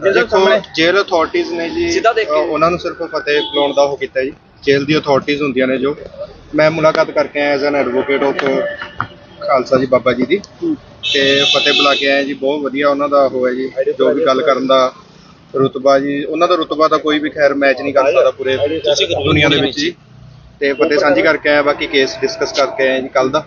ਦੇਖੋ ਜੇਲ੍ਹ ਅਥਾਰਟੀਆਂ ਨੇ ਜੀ ਸਿੱਧਾ ਦੇਖ। ਕੇ। ਅ, ਉਹਨਾਂ ਨੂੰ ਸਿਰਫ ਫਤਿਹ ਬੁਲਾਉਣ ਦਾ ਉਹ ਕੀਤਾ ਜੀ। ਜੇਲ੍ਹ ਦੀ ਅਥਾਰਟੀਆਂ ਹੁੰਦੀਆਂ ਨੇ ਜੋ। ਮੈਂ ਮੁਲਾਕਾਤ ਕਰਕੇ ਆਇਆ as an advocate of Khalsa ji Baba ji ਦੀ। ਤੇ ਫਤਿਹ ਬੁਲਾ ਕੇ ਆਏ ਜੀ ਬਹੁਤ ਵਧੀਆ ਉਹਨਾਂ ਦਾ ਉਹ ਹੈ ਜੀ ਜੋ ਵੀ ਗੱਲ ਕਰਨ ਦਾ ਰੁਤਬਾ ਜੀ। ਉਹਨਾਂ ਦਾ ਰੁਤਬਾ ਤਾਂ ਕੋਈ ਵੀ ਖੈਰ ਮੈਚ ਨਹੀਂ ਕਰ ਸਕਦਾ ਪੂਰੇ ਦੁਨੀਆ ਦੇ ਵਿੱਚ ਜੀ। ਤੇ ਫਤਿਹ ਸਾਂਝੀ ਕਰਕੇ ਆਇਆ ਬਾਕੀ ਕੇਸ ਡਿਸਕਸ ਕਰਕੇ ਆਏ ਜੀ ਕੱਲ ਦਾ।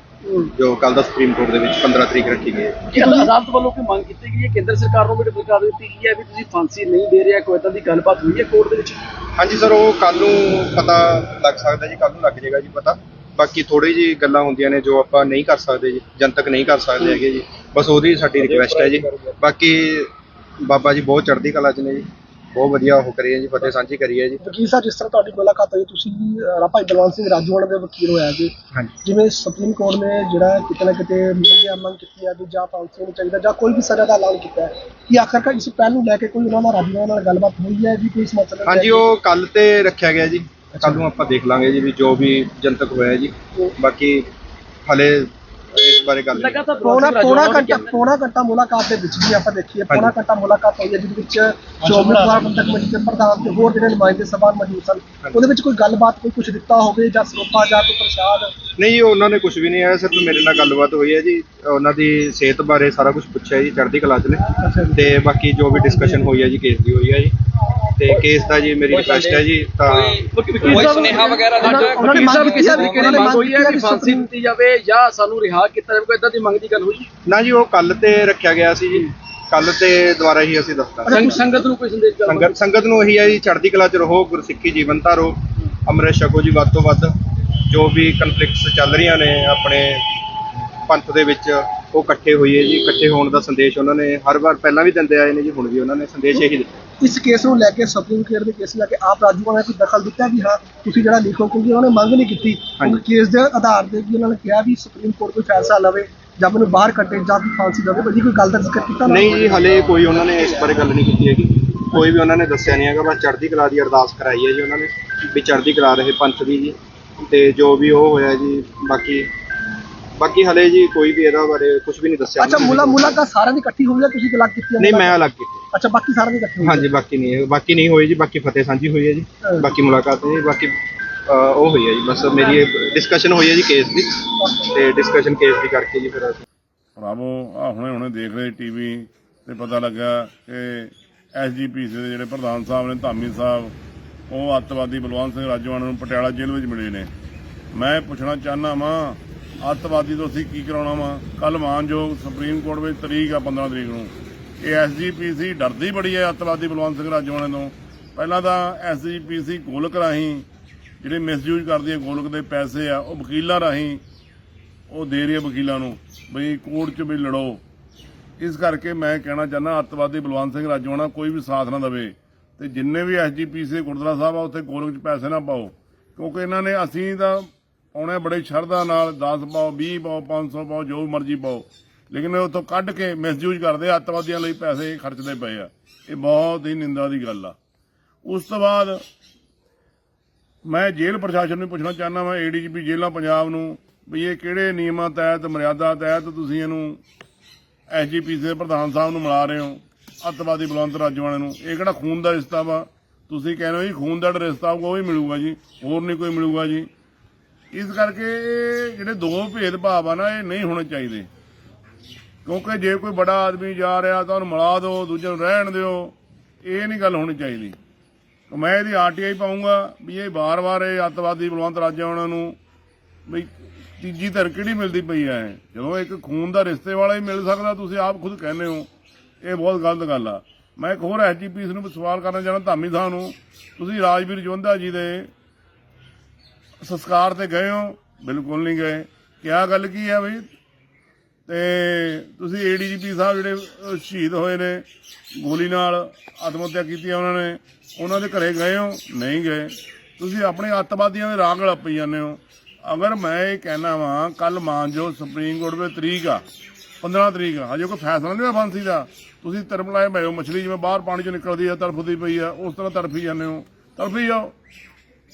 ਜੋ ਕੱਲ ਦਾ ਸੁਪਰੀਮ ਕੋਰਟ ਦੇ ਵਿੱਚ 15 ਤਰੀਕ ਰੱਖੀ ਗਈ ਹੈ। ਕੀ ਅਦਾਲਤ ਵੱਲੋਂ ਕੋਈ ਮੰਗ ਕੀਤੀ ਗਈ ਹੈ? ਕੇਂਦਰ ਸਰਕਾਰ ਨੂੰ ਵੀ ਡਿਫਲ ਕਰ ਦਿੱਤੀ ਗਈ ਹੈ ਵੀ ਤੁਸੀਂ ਫਾਂਸੀ ਨਹੀਂ ਦੇ ਰਿਹਾ ਕੋਈ ਏਦਾਂ ਦੀ ਗੱਲਬਾਤ ਹੋਈ ਹੈ ਕੋਰਟ ਦੇ ਵਿੱਚ? ਹਾਂਜੀ ਸਰ ਉਹ ਕੱਲ ਨੂੰ ਪਤਾ ਲੱਗ ਸਕਦਾ ਜੀ ਕੱਲ ਨੂੰ ਲੱਗ ਜਾਏਗਾ ਜੀ ਪਤਾ। ਬਾਕੀ ਥੋੜੀ ਜੀ ਗੱਲਾਂ ਹੁੰਦੀਆਂ ਨੇ ਜੋ ਆਪਾਂ ਨਹੀਂ ਕਰ ਸਕਦੇ ਜੀ ਜਨਤਕ ਨਹੀਂ ਕਰ ਸਕਦੇ ਹੈਗੇ ਜੀ। ਬਸ ਉਹਦੀ ਸਾਡੀ ਰਿਕੁਐਸਟ ਹੈ ਜੀ। ਬਾਕੀ ਬਾਬਾ ਜੀ ਬਹੁਤ ਚੜ੍ਹਦੀ ਕਲਾ ਚ ਨੇ ਜੀ। ਬਹੁਤ ਵਧੀਆ ਉਹ ਕਰੀ ਹੈ ਜੀ ਫਤਿਹ ਸਾਂਝੀ ਕਰੀ ਹੈ ਜੀ। ਵਕੀਲ ਸਾਹਿਬ ਜਿਸ ਤਰ੍ਹਾਂ ਤੁਹਾਡੀ ਮੁਲਾਕਾਤ ਹੋਈ ਤੁਸੀਂ ਅਹ, ਭਾਈ ਬਲਵੰਤ ਸਿੰਘ ਰਾਜੂਆਣਾ ਦੇ ਵਕੀਲ ਹੋਇਆ ਜੀ ਹਾਂਜੀ। ਜਿਵੇਂ ਸੁਪਰੀਮ ਕੋਰਟ ਨੇ ਜਿਹੜਾ ਕਿਤੇ ਨਾ ਕਿਤੇ ਮੰਗਿਆ ਮੰਗ ਕੀਤੀ ਹੈ ਵੀ ਜਾਂ ਫਾਂਸੀ ਨੂੰ ਚਾਹੀਦਾ ਜਾਂ ਕੋਈ ਵੀ ਸਜ਼ਾ ਦਾ ਐਲਾਨ ਕੀਤਾ ਹੈ ਕਿ ਆਖਰਕਾਰ ਇਸ ਪਹਿਲ ਨੂੰ ਲੈ ਕੇ ਕੋਈ ਉਹਨਾਂ ਨਾਲ ਰਾਜੂਆਣਾ ਨਾਲ ਗੱਲਬਾਤ ਹੋਈ ਹੈ ਵੀ ਕੋਈ ਇਸ ਮਸਲੇ ਨੂੰ ਲੈ ਹਾਂਜੀ ਕੇ? ਉਹ ਕੱਲ ਤੇ ਰੱਖਿਆ ਗਿਆ ਜੀ। ਕੱਲ ਨੂੰ ਆਪਾਂ ਦੇਖ ਲਾਂਗੇ ਜੀ ਵੀ ਜੋ ਵੀ ਜਨਤਕ ਹੋਇਆ ਜੀ। ਬਾਕੀ ਹਲੇ ਇਸ ਬਾਰੇ ਗੱਲ ਨਹੀਂ ਲਗਾਤਾਰ ਪੌਣਾ ਬਲਵੰਤ ਸਿੰਘ ਪੌਣਾ ਰਾਜੋਆਣਾ ਘੰਟਾ ਕਹਿੰਦੇ- ਪੌਣਾ ਘੰਟਾ ਮੁਲਾਕਾਤ ਦੇ ਵਿੱਚ ਵੀ ਆਪਾਂ ਦੇਖੀਏ ਪੌਣਾ ਹਾਂਜੀ। ਘੰਟਾ ਮੁਲਾਕਾਤ ਹੋਈ ਹੈ ਜਿਹਦੇ ਵਿੱਚ ਚੌਮਨ ਦੁਆਰ ਬੰਦਕ ਕਮੇਟੀ ਦੇ ਪ੍ਰਧਾਨ ਤੇ ਹੋਰ ਜਿਹੜੇ ਨੁਮਾਇੰਦੇ ਸਭਾ ਮੌਜੂਦ ਸਨ ਉਹਦੇ ਵਿੱਚ ਕੋਈ ਗੱਲਬਾਤ ਕੋਈ ਕੁਝ ਦਿੱਤਾ ਹੋਵੇ ਜਾਂ ਸਰੋਪਾ ਜਾਂ ਕੋਈ ਪ੍ਰਸ਼ਾਦ? ਨਹੀਂ ਜੀ, ਉਹਨਾਂ ਨੇ ਕੁਝ ਵੀ ਨਹੀਂ ਆਇਆ ਸਿਰਫ ਮੇਰੇ ਨਾਲ ਗੱਲਬਾਤ ਹੋਈ ਹੈ ਜੀ। ਉਹਨਾਂ ਦੀ ਸਿਹਤ ਬਾਰੇ ਸਾਰਾ ਕੁਝ ਪੁੱਛਿਆ ਜੀ ਚੜ੍ਹਦੀ ਕਲਾ ਚ ਨੇ। ਤੇ ਬਾਕੀ ਜੋ ਵੀ ਡਿਸਕਸ਼ਨ ਹੋਈ ਹੈ ਜੀ ਕੇਸ ਦੀ ਹੋਈ ਹੈ ਜੀ। ਤੇ ਕੇਸ ਦਾ ਜੀ ਮੇਰੀ ਰਿਕੁਐਸਟ ਹੈ ਜੀ ਤਾਂ ਕੋਈ ਸੁਨੇਹਾ ਵਗੈਰਾ ਦਿੱਤਾ ਉਹਨਾਂ ਨੇ ਮੰਗ ਹੈ ਵੀ ਕਿਹੜੀ ਮੰਗ ਹੋਈ ਹੈ ਕਿ ਫਾਂਸੀ ਦਿੱਤੀ ਜਾਵੇ ਜਾਂ ਸਾਨੂੰ ਰਿਹਾ ਕੀਤਾ ਜਾਵੇ ਕੋਈ ਇਦਾਂ ਦੀ ਮੰਗ ਦੀ ਗੱਲ ਹੋਈ ਨਾ ਜੀ ਉਹ ਕੱਲ ਤੇ ਰੱਖਿਆ ਗਿਆ ਸੀ ਜੀ। ਕੱਲ ਤੇ ਦੁਬਾਰਾ ਹੀ ਅਸੀਂ ਸੰਗ- ਸੰਗਤ ਨੂੰ ਕੋਈ ਸੰਦੇਸ਼ ਸੰਗਤ ਸੰਗਤ ਨੂੰ ਇਹੀ ਹੈ ਜੀ ਚੜ੍ਹਦੀ ਕਲਾ ਚ ਰਹੋ ਗੁਰਸਿੱਖੀ ਜੀਵਨ ਧਾਰੋ ਅੰਮ੍ਰਿਤ ਛਕੋ ਜੀ ਵੱਧ ਤੋਂ ਵੱਧ। ਜੋ ਵੀ ਕਨਫਲਿਕਟਸ ਚੱਲ ਰਹੀਆਂ ਨੇ ਆਪਣੇ ਪੰਥ ਦੇ ਵਿੱਚ ਉਹ ਇਕੱਠੇ ਹੋਈਏ ਜੀ। ਇਕੱਠੇ ਹੋਣ ਦਾ ਸੰਦੇਸ਼ ਉਹਨਾਂ ਨੇ ਹਰ ਵਾਰ ਪਹਿਲਾਂ ਵੀ ਦਿੰਦੇ ਆਏ ਨੇ ਜੀ ਹੁਣ ਵੀ ਉਹਨਾਂ ਨੇ ਸੰਦੇਸ਼ ਇਹੀ ਦਿੱਤਾ। ਇਸ ਕੇਸ ਨੂੰ ਲੈ ਕੇ ਸੁਪਰੀਮ ਕੋਰਟ ਦੇ ਕੇਸ ਲੈ ਕੇ ਆਪ ਰਾਜੂਆਣਾ ਨੇ ਕੋਈ ਦਖਲ ਦਿੱਤਾ ਵੀ ਹਾਂ ਤੁਸੀਂ ਜਿਹੜਾ ਲਿਖੋ ਕਿਉਂਕਿ ਉਹਨਾਂ ਨੇ ਮੰਗ ਨਹੀਂ ਕੀਤੀ। ਕੇਸ ਦੇ ਆਧਾਰ ਤੇ ਵੀ ਉਹਨਾਂ ਨੇ ਕਿਹਾ ਵੀ ਸੁਪਰੀਮ ਕੋਰਟ ਕੋਈ ਫੈਸਲਾ ਲਵੇ ਜਾਂ ਮੈਨੂੰ ਬਾਹਰ ਕੱਢੇ ਜਾਂ ਕੋਈ ਫਾਂਸੀ ਦੇਵੇ ਭਾਜੀ ਕੋਈ ਗੱਲ ਦਾ ਜ਼ਿਕਰ ਕੀਤਾ? ਨਹੀਂ ਜੀ ਹਲੇ ਕੋਈ ਉਹਨਾਂ ਨੇ ਇਸ ਬਾਰੇ ਗੱਲ ਨਹੀਂ ਕੀਤੀ ਹੈਗੀ। ਕੋਈ ਵੀ ਉਹਨਾਂ ਨੇ ਦੱਸਿਆ ਨਹੀਂ ਹੈਗਾ ਬਸ ਚੜ੍ਹਦੀ ਕਲਾ ਦੀ ਅਰਦਾਸ ਕਰਾਈ ਹੈ ਜੀ ਉਹਨਾਂ ਨੇ ਵੀ ਚੜ੍ਹਦੀ ਕਲਾ ਰਹੇ ਪੰਥ ਦੀ ਜੀ। ਤੇ ਜੋ ਵੀ ਉਹ ਹੋਇਆ ਜੀ ਬਾਕੀ ਬਾਕੀ ਹਲੇ ਜੀ ਕੋਈ ਵੀ ਇਹਦਾ ਬਾਰੇ ਕੁਝ ਵੀ ਨਹੀਂ ਦੱਸਿਆ। ਅੱਛਾ। ਮੁਲਾ ਮੁਲਾਕਾਤ ਸਾਰਿਆਂ ਦੀ ਇਕੱਠੀ ਹੋਈ ਹੈ ਤੁਸੀਂ ਗੱਲਾਂ ਕੀਤੀਆਂ ਨਹੀਂ ਮੈਂ ਅਲੱਗ ਕੀਤੀ। ਅੱਛਾ ਬਾਕੀ ਸਾਰਿਆਂ ਦੀ ਇਕੱਠੀ ਹੋਈ। ਹਾਂਜੀ ਬਾਕੀ ਨਹੀਂ ਹੈ ਬਾਕੀ ਨਹੀਂ ਹੋਈ ਜੀ ਬਾਕੀ ਫਤਿਹ ਸਾਂਝੀ ਹੋਈ ਹੈ ਜੀ। ਬਾਕੀ ਮੁਲਾਕਾਤ ਨਹੀਂ ਬਾਕੀ ਅ, ਉਹ ਹੋਈ ਹੈ ਜੀ ਬਸ ਮੇਰੀ ਡਿਸਕਸ਼ਨ ਹੋਈ ਹੈ ਜੀ ਕੇਸ ਦੀ। ਤੇ ਡਿਸਕਸ਼ਨ ਕੇਸ ਦੀ ਕਰਕੇ ਜੀ ਫਿਰ ਅਸੀਂ ਭਰਾਵੋ ਆ ਹੁਣੇ ਹੁਣੇ ਦੇਖ ਰਹੇ ਟੀਵੀ ਤੇ ਪਤਾ ਲੱਗਾ ਕਿ ਐਸਜੀਪੀਸੀ ਦੇ ਜਿਹੜੇ ਪ੍ਰਧਾਨ ਸਾਹਿਬ ਨੇ ਧਾਮੀ ਸਾਹਿਬ ਉਹ ਅੱਤਵਾਦੀ ਬਲਵੰਤ ਸਿੰਘ ਰਾਜਵਾਨ ਨੂੰ ਪਟਿਆਲਾ ਜੇਲ੍ਹ ਵਿੱਚ ਮਿਲੇ ਨੇ। ਮੈਂ ਪੁੱਛਣਾ ਚਾਹਨਾ ਵਾਂ ਅੱਤਵਾਦੀ ਤੋਂ ਅਸੀਂ ਕੀ ਕਰਾਉਣਾ ਵਾਂ? ਕੱਲ ਮਾਨਯੋਗ ਸੁਪਰੀਮ ਕੋਰਟ ਵਿੱਚ ਤਰੀਕ ਆ 15 ਤਰੀਕ ਨੂੰ। ਇਹ ਐਸਜੀਪੀਸੀ ਡਰਦੀ ਬੜੀ ਹੈ ਅੱਤਵਾਦੀ ਬਲਵੰਤ ਸਿੰਘ ਰਾਜਵਾਨ ਤੋਂ ਪਹਿਲਾਂ ਤਾਂ ਐਸਜੀਪੀਸੀ ਗੋਲਕ ਰਾਹੀਂ ਜਿਹੜੇ ਮਿਸਯੂਜ਼ ਕਰਦੀ ਹੈ ਗੋਲਕ ਦੇ ਪੈਸੇ ਆ, ਉਹ ਵਕੀਲਾਂ ਰਾਹੀਂ ਉਹ ਦੇ ਰਹੀ ਹੈ ਵਕੀਲਾਂ ਨੂੰ, ਬਈ ਕੋਰਟ 'ਚ ਵੀ ਲੜੋ। ਇਸ ਕਰਕੇ ਮੈਂ ਕਹਿਣਾ ਚਾਹੁੰਦਾ ਅੱਤਵਾਦੀ ਬਲਵੰਤ ਸਿੰਘ ਰਾਜੋਣਾ ਕੋਈ ਵੀ ਸਾਥ ਨਾ ਦੇਵੇ ਤੇ ਜਿੰਨੇ ਵੀ ਐਸਜੀਪੀਸੀ ਦੇ ਗੁਰਦੁਆਰਾ ਸਾਹਿਬ ਆ, ਉੱਥੇ ਗੋਲਕ 'ਚ ਪੈਸੇ ਨਾ ਪਾਓ। ਕਿਉਂਕਿ ਇਹਨਾਂ ਨੇ ਅਸੀਂ ਤਾਂ ਆਉਣੇ ਬੜੇ ਸ਼ਰਧਾ ਨਾਲ 10 ਪਾਓ 20 ਪਾਓ 500 ਪਾਓ, ਜੋ ਮਰਜ਼ੀ ਪਾਓ। ਲੇਕਿਨ ਇਹ ਉੱਥੋਂ ਕੱਢ ਕੇ ਮਿਸਯੂਜ਼ ਕਰਦੇ ਅੱਤਵਾਦੀਆਂ ਲਈ ਪੈਸੇ ਖਰਚਦੇ ਪਏ ਆ। ਇਹ ਬਹੁਤ ਹੀ ਨਿੰਦਾ ਦੀ ਗੱਲ ਆ। ਉਸ ਤੋਂ ਬਾਅਦ ਮੈਂ ਜੇਲ੍ਹ ਪ੍ਰਸ਼ਾਸਨ ਨੂੰ ਪੁੱਛਣਾ ਚਾਹੁੰਦਾ ਮੈਂ ਏਡੀਜੀਪੀ ਜੇਲ੍ਹਾਂ ਪੰਜਾਬ ਨੂੰ, ਵੀ ਇਹ ਕਿਹੜੇ ਨਿਯਮਾਂ ਤਹਿਤ, ਮਰਿਆਦਾ ਤਹਿਤ ਤੁਸੀਂ ਇਹਨੂੰ ਐਸਜੀਪੀਸੀ ਦੇ ਪ੍ਰਧਾਨ ਸਾਹਿਬ ਨੂੰ ਮਿਲਾ ਰਹੇ ਹੋ, ਅੱਤਵਾਦੀ ਬਲਵੰਤ ਰਾਜਵਾਨੇ ਨੂੰ? ਇਹ ਕਿਹੜਾ ਖੂਨ ਦਾ ਰਿਸ਼ਤਾ ਵਾ? ਤੁਸੀਂ ਕਹਿ ਰਹੇ ਹੋ ਜੀ, ਖੂਨ ਦਾ ਜਿਹੜਾ ਰਿਸ਼ਤਾ ਹੋਊਗਾ, ਉਹ ਹੀ ਮਿਲੂਗਾ ਜੀ, ਹੋਰ ਨਹੀਂ ਕੋਈ ਮਿਲੂਗਾ ਜੀ। ਇਸ ਕਰਕੇ ਇਹ ਜਿਹੜੇ ਦੋ ਭੇਦ ਭਾਵ ਆ ਨਾ, ਇਹ ਨਹੀਂ ਹੋਣੇ ਚਾਹੀਦੇ। ਕਿਉਂਕਿ ਜੇ ਕੋਈ ਬੜਾ ਆਦਮੀ ਜਾ ਰਿਹਾ ਤਾਂ ਉਹਨੂੰ ਮਿਲਾ ਦਿਓ, ਦੂਜੇ ਨੂੰ ਰਹਿਣ ਦਿਓ। ਇਹ ਨਹੀਂ ਗੱਲ ਹੋਣੀ ਚਾਹੀਦੀ। ਮੈਂ ਇਹਦੀ ਆਰਟੀਆਈ ਪਾਉਂਗਾ ਵੀ ਇਹ ਵਾਰ-ਵਾਰ ਇਹ ਅੱਤਵਾਦੀ ਬਲਵੰਤ ਰਾਜਾ ਉਹਨਾਂ ਨੂੰ ਵੀ ਤੀਜੀ ਧਿਰ ਕਿਹੜੀ ਮਿਲਦੀ ਪਈ ਹੈ ਜਦੋਂ ਇੱਕ ਖੂਨ ਦਾ ਰਿਸ਼ਤੇ ਵਾਲਾ ਹੀ ਮਿਲ ਸਕਦਾ, ਤੁਸੀਂ ਆਪ ਖੁਦ ਕਹਿੰਦੇ ਹੋ। ਇਹ ਬਹੁਤ ਗਲਤ ਗੱਲ ਆ। ਮੈਂ ਇੱਕ ਹੋਰ ਐਸਜੀਪੀਸ ਨੂੰ ਵੀ ਸਵਾਲ ਕਰਨਾ ਚਾਹੁੰਦਾ, ਧਾਮੀ ਸਾਹਿਬ ਨੂੰ। ਤੁਸੀਂ ਰਾਜਵੀਰ ਜਵੰਦਾ ਜੀ ਦੇ ਸੰਸਕਾਰ ਤੇ ਗਏ ਹੋ, ਬਿਲਕੁਲ ਨਹੀਂ ਗਏ। ਕਿਆ ਗੱਲ ਕੀ ਹੈ ਬਈ? ਤੇ ਤੁਸੀਂ ਏਡੀਜੀਪੀ ਸਾਹਿਬ ਜਿਹੜੇ ਸ਼ਹੀਦ ਹੋਏ ਨੇ ਗੋਲੀ ਨਾਲ ਆਤਮ ਹੱਤਿਆ ਕੀਤੀ ਆ ਉਹਨਾਂ ਨੇ, ਉਹਨਾਂ ਦੇ ਘਰੇ ਗਏ ਹੋ? ਨਹੀਂ ਗਏ। ਤੁਸੀਂ ਆਪਣੇ ਅੱਤਵਾਦੀਆਂ ਦੇ ਰਾਗ ਲੱਪੀ ਜਾਂਦੇ ਹੋ। ਅਗਰ ਮੈਂ ਇਹ ਕਹਿਣਾ ਵਾਂ ਕੱਲ ਮਾਨਜੋ ਸੁਪਰੀਮ ਕੋਰਟ ਵਿੱਚ ਤਰੀਕ ਆ 15 ਤਰੀਕ ਆ, ਹਜੇ ਕੋਈ ਫੈਸਲਾ ਨਹੀਂ ਹੋਇਆ ਫਾਂਸੀ ਦਾ। ਤੁਸੀਂ ਤਰਮਲਾਏ ਪਏ ਹੋ, ਮਛਲੀ ਜਿਵੇਂ ਬਾਹਰ ਪਾਣੀ ਚੋਂ ਨਿਕਲਦੀ ਆ, ਤੜਫਦੀ ਪਈ ਆ, ਉਸ ਤਰ੍ਹਾਂ ਤੜਫੀ ਜਾਂਦੇ ਹੋ। ਤੜਫੀ ਜਾਓ।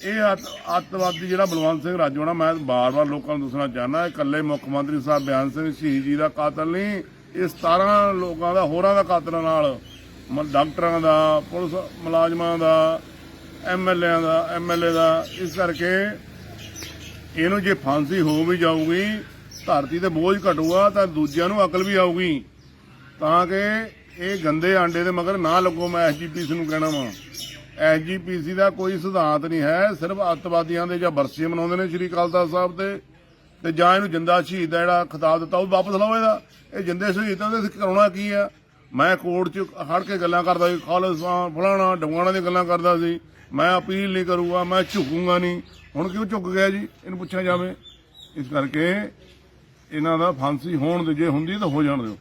ਇਹ ਅੱਤ- ਅੱਤਵਾਦੀ ਜਿਹੜਾ ਬਲਵੰਤ ਸਿੰਘ ਰਾਜੋਣਾ, ਮੈਂ ਬਾਰ-ਬਾਰ ਲੋਕਾਂ ਨੂੰ ਦੱਸਣਾ ਚਾਹਨਾ ਇਹ ਇਕੱਲੇ ਮੁੱਖ ਮੰਤਰੀ ਸਾਹਿਬ ਬਿਆਨ ਸਿੰਘ ਸ਼ਹੀਦ ਜੀ ਦਾ ਕਾਤਲ ਨਹੀਂ, ਇਹ 17 ਲੋਕਾਂ ਦਾ, ਹੋਰਾਂ ਦਾ ਕਾਤਲਾਂ ਨਾਲ ਡਾਕਟਰਾਂ ਦਾ, ਪੁਲਿਸ ਮੁਲਾਜ਼ਮਾਂ ਦਾ ਐਮਐਲਏਆਂ ਦਾ ਐਮਐਲਏ ਦਾ, ਇਸ ਕਰਕੇ ਇਹਨੂੰ ਜੇ ਫਾਂਸੀ ਹੋ ਵੀ ਜਾਊਗੀ, ਧਰਤੀ ਤੇ ਬੋਝ ਘਟੂਗਾ, ਤਾਂ ਦੂਜਿਆਂ ਨੂੰ ਅਕਲ ਵੀ ਆਊਗੀ। ਤਾਂ ਕਿ ਇਹ ਗੰਦੇ ਆਂਡੇ ਦੇ ਮਗਰ ਨਾ ਲੱਗੋ, ਮੈਂ ਐਸਜੀਪੀਸੀ ਨੂੰ ਕਹਿਣਾ ਵਾਂ। ਐਸਜੀਪੀਸੀ ਦਾ ਕੋਈ ਸਿਧਾਂਤ ਨਹੀਂ ਹੈ। ਸਿਰਫ ਅੱਤਵਾਦੀਆਂ ਦੇ ਜਾਂ ਬਰਸੀ ਮਨਾਉਂਦੇ ਨੇ ਸ਼੍ਰੀ ਅਕਾਲ ਸਾਹਿਬ ਤੇ। ਤੇ ਜਾਂ ਇਹਨੂੰ ਜਿੰਦਾ ਸ਼ਹੀਦ ਦਾ ਜਿਹੜਾ ਖਿਤਾਬ ਦਿੱਤਾ, ਉਹ ਵਾਪਸ ਲਓ ਇਹਦਾ। ਇਹ ਜਿੰਦੇ ਸ਼ਹੀਦਾਂ ਦੇ ਕਰਾਉਣਾ ਕੀ ਆ? ਮੈਂ ਕੋਰਟ 'ਚ ਖੜ ਕੇ ਗੱਲਾਂ ਕਰਦਾ ਸੀ, ਖਾਲਸਾ ਫਲਾਣਾ, ਡੰਗਾਣਾ ਦੀਆਂ ਗੱਲਾਂ ਕਰਦਾ ਸੀ। ਮੈਂ ਅਪੀਲ ਨਹੀਂ ਕਰੂਗਾ, ਮੈਂ ਝੁਕੂੰਗਾ ਨਹੀਂ। ਹੁਣ ਕਿਉਂ ਝੁਕ ਗਿਆ ਜੀ? ਇਹਨੂੰ ਪੁੱਛਿਆ ਜਾਵੇ। ਇਸ ਕਰਕੇ ਇਹਨਾਂ ਦਾ ਫਾਂਸੀ ਹੋਣ ਦੇ ਜੇ ਹੁੰਦੀ ਤਾਂ ਹੋ ਜਾਣ ਦਿਓ।